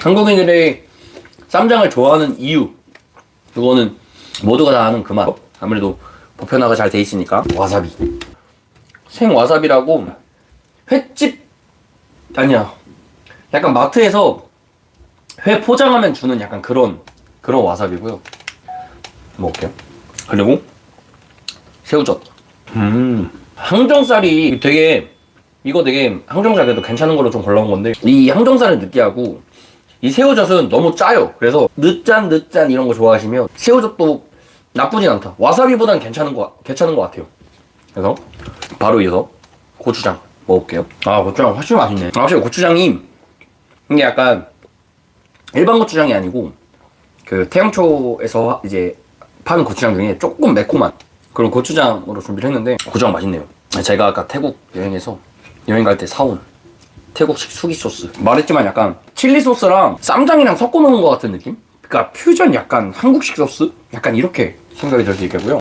한국인들이 쌈장을 좋아하는 이유 그거는 모두가 다 아는 그 맛. 아무래도 보편화가 잘 돼 있으니까 와사비. 생 와사비라고 횟집 아니야. 약간 마트에서 회 포장하면 주는 약간 그런 그런 와사비고요. 먹을게요. 그리고 새우젓. 음. 항정살이 되게 이거 되게 항정살 그래도 괜찮은 걸로 좀 골라온 건데 이 항정살은 느끼하고 이 새우젓은 너무 짜요. 그래서 늦짠 늦짠 이런 거 좋아하시면 새우젓도 나쁘진 않다. 와사비보단 괜찮은 거 괜찮은 것 같아요. 그래서 바로 이어서 고추장 먹을게요. 아 고추장 훨씬 맛있네. 아, 확실히 고추장이 이게 약간 일반 고추장이 아니고 그 태양초에서 이제 파는 고추장 중에 조금 매콤한 그런 고추장으로 준비를 했는데 고추장 맛있네요. 제가 아까 태국 여행에서 여행 갈 때 사온 태국식 수기 소스 말했지만 약간 칠리 소스랑 쌈장이랑 섞어 놓은 것 같은 느낌? 그러니까 퓨전 약간 한국식 소스? 약간 이렇게 생각이 들 수 있겠고요.